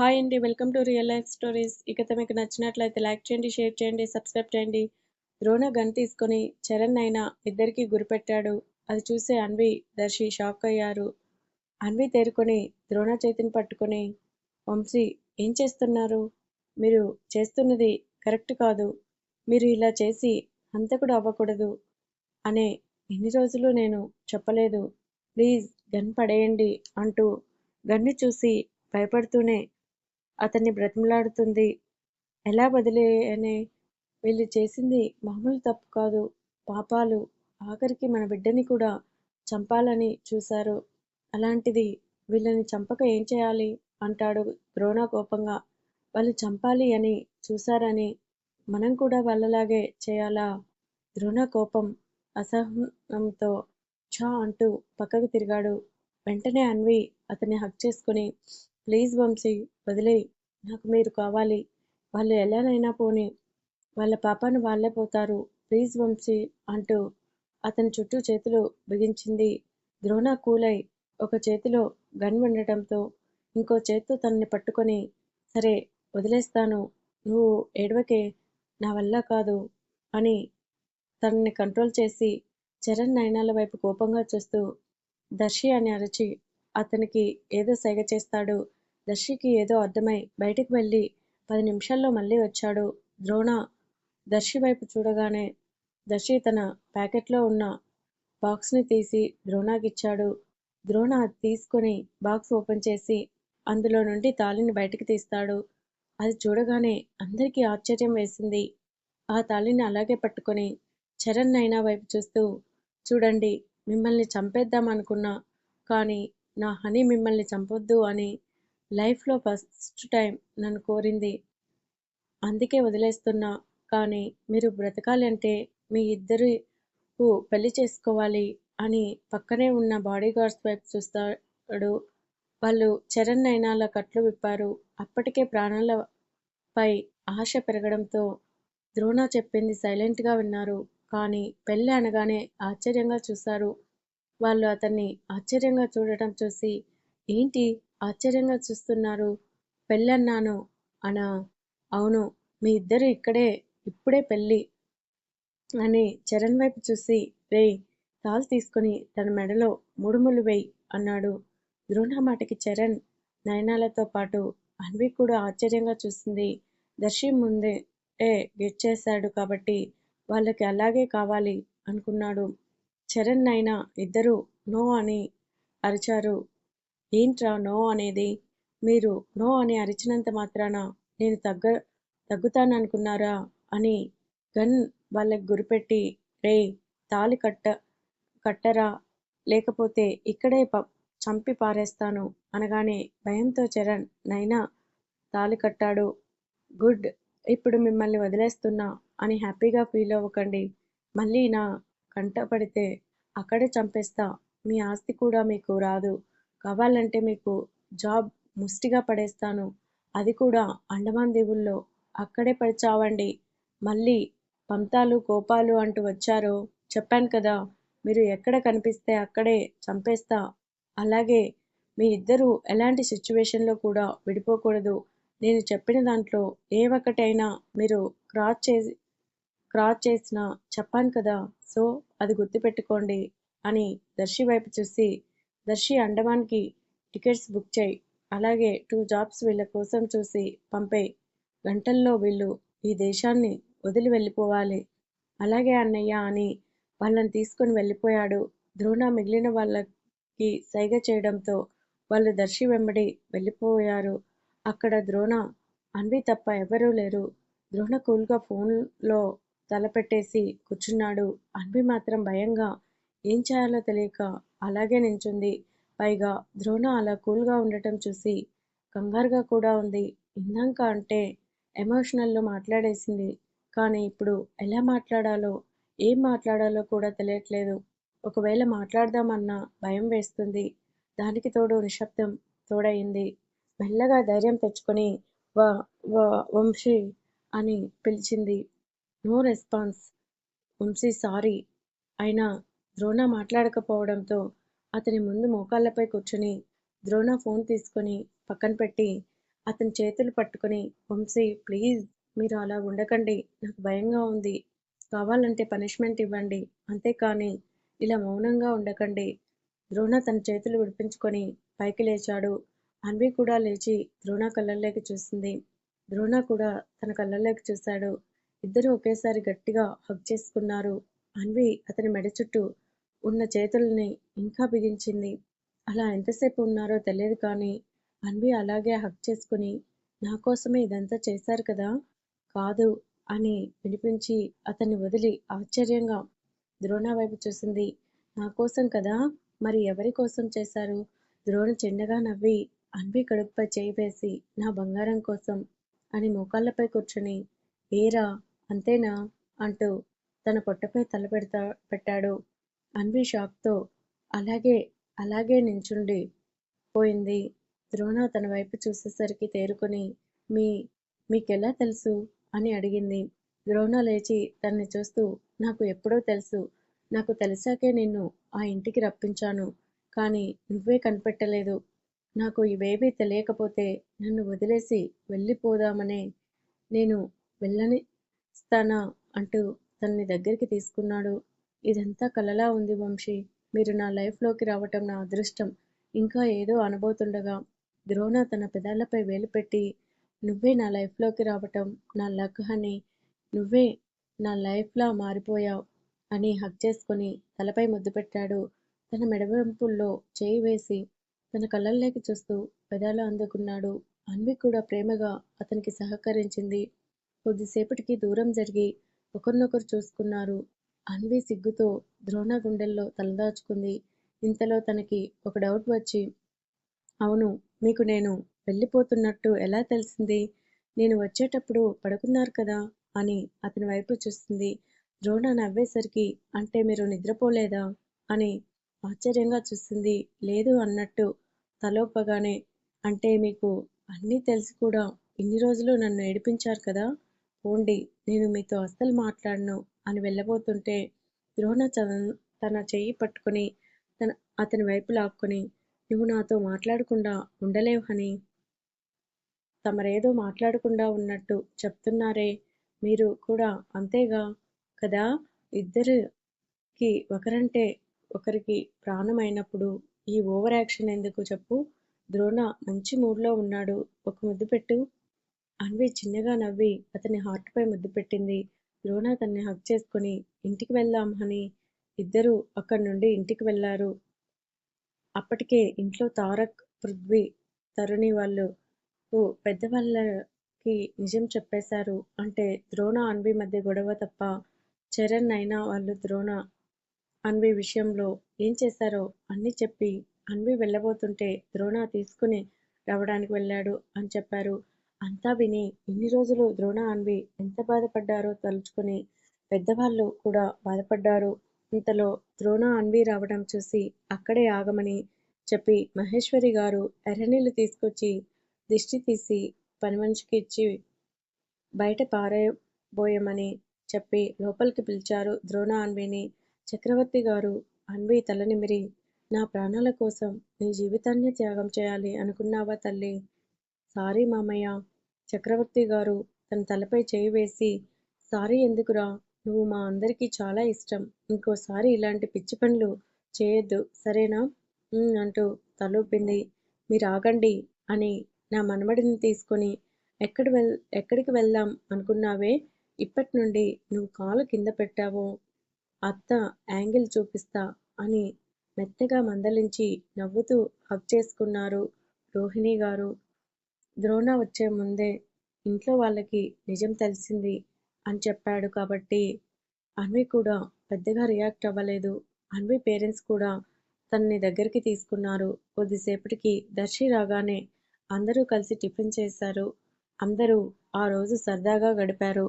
Hi అండి. Welcome to real life stories. ఈ మీకు నచ్చినట్లయితే లైక్ చేయండి, షేర్ చేయండి, సబ్స్క్రైబ్ చేయండి. ద్రోణ గన్ తీసుకొని చరణ్, అయినా ఇద్దరికీ గురిపెట్టాడు. అది చూసి అన్వి, దర్శి షాక్ అయ్యారు. అన్వి తేరుకొని ద్రోణ చేతిని పట్టుకొని వంశీ ఏం చేస్తున్నారు? మీరు చేస్తున్నది కరెక్ట్ కాదు. మీరు ఇలా చేసి హంతకుడు అవ్వకూడదు అనే ఎన్ని రోజులు నేను చెప్పలేదు. ప్లీజ్ గన్ పడేయండి అంటూ గన్ను చూసి భయపడుతూనే అతన్ని బ్రతిమలాడుతుంది. ఎలా వదిలేయనే? వీళ్ళు చేసింది మామూలు తప్పు కాదు. పాపాలు. ఆఖరికి మన బిడ్డని కూడా చంపాలని చూశారు. అలాంటిది వీళ్ళని చంపక ఏం చేయాలి? అంటాడు ద్రోణ కోపంగా. వాళ్ళు చంపాలి అని చూశారని మనం కూడా వాళ్ళలాగే చేయాలా? ద్రోణ కోపం, అసహనంతో ఛా అంటూ పక్కకు తిరిగాడు. వెంటనే అన్వి అతన్ని హక్ చేసుకుని ప్లీజ్ వంశీ వదిలేయ్. నాకు మీరు కావాలి. వాళ్ళు ఎలానైనా పోనీ. వాళ్ళ పాపాను వాళ్ళే పోతారు. ప్లీజ్ వంశీ అంటూ అతని చుట్టూ చేతులు బిగించింది. ద్రోణ కూలై ఒక చేతిలో గన్ ఉండటంతో ఇంకో చేతితో తనని పట్టుకొని సరే వదిలేస్తాను. నువ్వు ఏడవకే. నా వల్ల కాదు అని తనని కంట్రోల్ చేసి చరణ్, నయనాల వైపు కోపంగా చూస్తూ దర్శి అని అరిచి అతనికి ఏదో సైగ చేస్తాడు. దర్శికి ఏదో అర్థమై బయటికి వెళ్ళి పది నిమిషాల్లో మళ్ళీ వచ్చాడు. ద్రోణ దర్శి వైపు చూడగానే దర్శి తన ప్యాకెట్లో ఉన్న బాక్స్ని తీసి ద్రోణాకిచ్చాడు ద్రోణ అది తీసుకొని బాక్స్ ఓపెన్ చేసి అందులో నుండి తాళిని బయటికి తీస్తాడు. అది చూడగానే అందరికీ ఆశ్చర్యం వేసింది. ఆ తాళిని అలాగే పట్టుకొని చరణ్, నైనా వైపు చూస్తూ చూడండి మిమ్మల్ని చంపేద్దాం అనుకున్నా. కానీ నా హనీ మిమ్మల్ని చంపొద్దు అని లైఫ్లో ఫస్ట్ టైం నన్ను కోరింది. అందుకే వదిలేస్తున్నా. కానీ మీరు బ్రతకాలి అంటే మీ ఇద్దరూ పెళ్ళి చేసుకోవాలి అని పక్కనే ఉన్న బాడీగార్డ్స్ వైపు చూస్తాడు. వాళ్ళు చరణ్, నయనాల కట్లు విప్పారు. అప్పటికే ప్రాణాలపై ఆశ పెరగడంతో ద్రోణ చెప్పింది సైలెంట్గా విన్నారు. కానీ పెళ్ళి అనగానే ఆశ్చర్యంగా చూశారు. వాళ్ళు అతన్ని ఆశ్చర్యంగా చూడటం చూసి ఏంటి ఆశ్చర్యంగా చూస్తున్నారు? పెళ్ళన్నాను అనా? అవును. మీ ఇద్దరు ఇక్కడే ఇప్పుడే పెళ్ళి అని చరణ్ వైపు చూసి రే తాల్ తీసుకొని తన మెడలో ముడుములు వేయి అన్నాడు. ద్రోణ మాటకి చరణ్, నయనాలతో పాటు అన్వి కూడా ఆశ్చర్యంగా చూసింది. దర్శి ముందే గెట్ చేశాడు కాబట్టి వాళ్ళకి అలాగే కావాలి అనుకున్నాడు. చరణ్, నైనా ఇద్దరు నో అని అరిచారు. ఏంట్రా నో అనేది? మీరు నో అని అరిచినంత మాత్రాన నేను తగ్గ తగ్గుతాననుకున్నారా? అని గన్ వాళ్ళకి గురిపెట్టి రే తాళి కట్ట కట్టరా లేకపోతే ఇక్కడే చంపి పారేస్తాను అనగానే భయంతో చరణ్, నైనా తాళి కట్టాడు. గుడ్ ఇప్పుడు మిమ్మల్ని వదిలేస్తున్నా అని హ్యాపీగా ఫీల్ అవ్వకండి. మళ్ళీ నా కంటపడితే అక్కడే చంపేస్తా. మీ ఆస్తి కూడా మీకు రాదు. కావాలంటే మీకు జాబ్ ముష్టిగా పడేస్తాను. అది కూడా అండమాన్ దీవుల్లో. అక్కడే పడి చావండి. మళ్ళీ పంతాలు, కోపాలు అంటూ వచ్చారో చెప్పాను కదా మీరు ఎక్కడ కనిపిస్తే అక్కడే చంపేస్తా. అలాగే మీ ఇద్దరూ ఎలాంటి సిచ్యువేషన్లో కూడా విడిపోకూడదు. నేను చెప్పిన దాంట్లో ఏ ఒక్కటైనా మీరు క్రాస్ చేసి క్రాస్ చేసినా చెప్పాను కదా సో అది గుర్తుపెట్టుకోండి అని దర్శి వైపు చూసి దర్శి అండమాన్కి టికెట్స్ బుక్ చేయి అలాగే టూ జాబ్స్ వీళ్ళ కోసం చూసి పంపేయ్. గంటల్లో వీళ్ళు ఈ దేశాన్ని వదిలి వెళ్ళిపోవాలి. అలాగే అన్నయ్య అని వాళ్ళని తీసుకొని వెళ్ళిపోయాడు. ద్రోణ మిగిలిన వాళ్ళకి సైగ చేయడంతో వాళ్ళు దర్శి వెంబడి వెళ్ళిపోయారు. అక్కడ ద్రోణ, అన్వి తప్ప ఎవరూ లేరు. ద్రోణ కూల్గా ఫోన్లో తలపెట్టేసి కూర్చున్నాడు. అన్వి మాత్రం భయంగా ఏం చేయాలో తెలియక అలాగే నించుంది. పైగా ద్రోణ అలా కూల్గా ఉండటం చూసి కంగారుగా కూడా ఉంది. ఇందాక అంటే ఎమోషనల్లో మాట్లాడేసింది. కానీ ఇప్పుడు ఎలా మాట్లాడాలో, ఏం మాట్లాడాలో కూడా తెలియట్లేదు. ఒకవేళ మాట్లాడదామన్నా భయం వేస్తుంది. దానికి తోడు నిశ్శబ్దం తోడయింది. మెల్లగా ధైర్యం తెచ్చుకొని వ వంశీ అని పిలిచింది. No response. వంశీ సారీ. అయినా ద్రోణ మాట్లాడకపోవడంతో అతని ముందు మోకాళ్ళపై కూర్చుని ద్రోణ ఫోన్ తీసుకొని పక్కన పెట్టి అతని చేతులు పట్టుకుని వంశీ ప్లీజ్ మీరు అలా ఉండకండి నాకు భయంగా ఉంది. కావాలంటే పనిష్మెంట్ ఇవ్వండి. అంతేకాని ఇలా మౌనంగా ఉండకండి. ద్రోణ తన చేతులు విడిపించుకొని పైకి లేచాడు. అన్వి కూడా లేచి ద్రోణ కళ్ళల్లోకి చూసింది. ద్రోణ కూడా తన కళ్ళల్లోకి చూశాడు. ఇద్దరూ ఒకేసారి గట్టిగా హగ్ చేసుకున్నారు. అన్వి అతని మెడ చుట్టూ ఉన్న చేతుల్ని ఇంకా బిగించింది. అలా ఎంతసేపు ఉన్నారో తెలియదు కానీ అన్వి అలాగే హక్ చేసుకుని నా కోసమే ఇదంతా చేశారు కదా? కాదు అని వినిపించి అతన్ని వదిలి ఆశ్చర్యంగా ద్రోణ వైపు చూసింది. నా కోసం కదా? మరి ఎవరి కోసం చేశారు? ద్రోణ చిన్నగా నవ్వి అన్వి కడుపుపై చేయి వేసి నా బంగారం కోసం అని మోకాళ్ళపై కూర్చుని ఏరా అంతేనా? అంటూ తన పొట్టపై తల పెడతా పెట్టాడు. అన్వి షాక్తో అలాగే అలాగే నించుండి పోయింది. ద్రోణ తన వైపు చూసేసరికి తేరుకొని మీ మీకెలా తెలుసు? అని అడిగింది. ద్రోణ లేచి తన్ని చూస్తూ నాకు ఎప్పుడో తెలుసు. నాకు తెలిసాకే నిన్ను ఆ ఇంటికి రప్పించాను. కానీ నువ్వే కనిపెట్టలేదు. నాకు ఇవేవీ తెలియకపోతే నన్ను వదిలేసి వెళ్ళిపోదామనే నేను వెళ్ళనిస్తానా? అంటూ తన్ని దగ్గరికి తీసుకున్నాడు. ఇదంతా కలలా ఉంది వంశీ. మీరు నా లైఫ్లోకి రావటం నా అదృష్టం. ఇంకా ఏదో అనబోతుండగా ద్రోణ తన పెదాలపై వేలు పెట్టి నువ్వే నా లైఫ్లోకి రావటం నా లక్ అని నువ్వే నా లైఫ్లా మారిపోయావు అని హక్ చేసుకొని తలపై ముద్దు పెట్టాడు. తన మెడవెంపుల్లో చేయి వేసి తన కళ్ళల్లోకి చూస్తూ పెదాలు అందుకున్నాడు. అన్వి కూడా ప్రేమగా అతనికి సహకరించింది. కొద్దిసేపటికి దూరం జరిగి ఒకరినొకరు చూసుకున్నారు. అన్వి సిగ్గుతో ద్రోణ గుండెల్లో తలదాచుకుంది. ఇంతలో తనకి ఒక డౌట్ వచ్చి అవును మీకు నేను వెళ్ళిపోతున్నట్టు ఎలా తెలిసింది? నేను వచ్చేటప్పుడు పడుకున్నారు కదా? అని అతని వైపు చూస్తుంది. ద్రోణ నవ్వేసరికి అంటే మీరు నిద్రపోలేదా? అని ఆశ్చర్యంగా చూస్తుంది. లేదు అన్నట్టు తలోపగానే అంటే మీకు అన్నీ తెలిసి కూడా ఇన్ని రోజులు నన్ను ఏడిపించారు కదా? పోండి నేను మీతో అస్సలు మాట్లాడను అని వెళ్ళబోతుంటే ద్రోణ తన చెయ్యి పట్టుకుని తన అతని వైపు లాక్కుని నువ్వు నాతో మాట్లాడకుండా ఉండలేవు అని తమరేదో మాట్లాడకుండా ఉన్నట్టు చెప్తున్నారే. మీరు కూడా అంతేగా కదా? ఇద్దరికి ఒకరంటే ఒకరికి ప్రాణమైనప్పుడు ఈ ఓవర్ యాక్షన్ ఎందుకు చెప్పు. ద్రోణ మంచి మూడ్లో ఉన్నాడు. ఒక ముద్దు పెట్టు. అన్వి చిన్నగా నవ్వి అతని హార్ట్పై ముద్దు పెట్టింది. ద్రోణ అతన్ని హక్ చేసుకుని ఇంటికి వెళ్దాం అని ఇద్దరూ అక్కడి నుండి ఇంటికి వెళ్ళారు. అప్పటికే ఇంట్లో తారక్ పృథ్వీ తరుణి వాళ్ళు పెద్దవాళ్ళకి నిజం చెప్పేశారు అంటే ద్రోణ అన్వి మధ్య గొడవ తప్ప చరణ్ అయినా వాళ్ళు ద్రోణ అన్వి విషయంలో ఏం చేశారో అన్నీ చెప్పి అన్వి వెళ్ళబోతుంటే ద్రోణ తీసుకుని రావడానికి వెళ్ళాడు అని చెప్పారు. అంతా విని ఇన్ని రోజులు ద్రోణ అన్వి ఎంత బాధపడ్డారో తలుచుకుని పెద్దవాళ్ళు కూడా బాధపడ్డారు. ఇంతలో ద్రోణ అన్వి రావడం చూసి అక్కడే ఆగమని చెప్పి మహేశ్వరి గారు ఎర్రనీళ్ళు తీసుకొచ్చి దిష్టి తీసి పని మనిషికి ఇచ్చి బయట పారేయబోయమని చెప్పి లోపలికి పిలిచారు ద్రోణ అన్విని. చక్రవర్తి గారు అన్వి తలనిమిరి నా ప్రాణాల కోసం నీ జీవితాన్ని త్యాగం చేయాలి అనుకున్నావా తల్లి? సారీ మామయ్య. చక్రవర్తి గారు తన తలపై చేయి వేసి సారీ ఎందుకురా? నువ్వు మా అందరికీ చాలా ఇష్టం. ఇంకోసారి ఇలాంటి పిచ్చి పనులు చేయొద్దు సరేనా? అంటూ తలూపింది మీరు ఆగండి అని నా మనవడిని తీసుకొని ఎక్కడ వెల్ ఎక్కడికి వెళ్దాం అనుకున్నావే? ఇప్పటి నుండి నువ్వు కాలు కింద పెట్టావో? అత్త యాంగిల్ చూపిస్తా అని మెత్తగా మందలించి నవ్వుతూ హక్ చేసుకున్నారు రోహిణి గారు. ద్రోణ వచ్చే ముందే ఇంట్లో వాళ్ళకి నిజం తెలిసింది అని చెప్పాడు కాబట్టి అన్వి కూడా పెద్దగా రియాక్ట్ అవ్వలేదు. అన్వి పేరెంట్స్ కూడా తనని దగ్గరికి తీసుకున్నారు. కొద్దిసేపటికి దర్శి రాగానే అందరూ కలిసి టిఫిన్ చేశారు. అందరూ ఆ రోజు సరదాగా గడిపారు.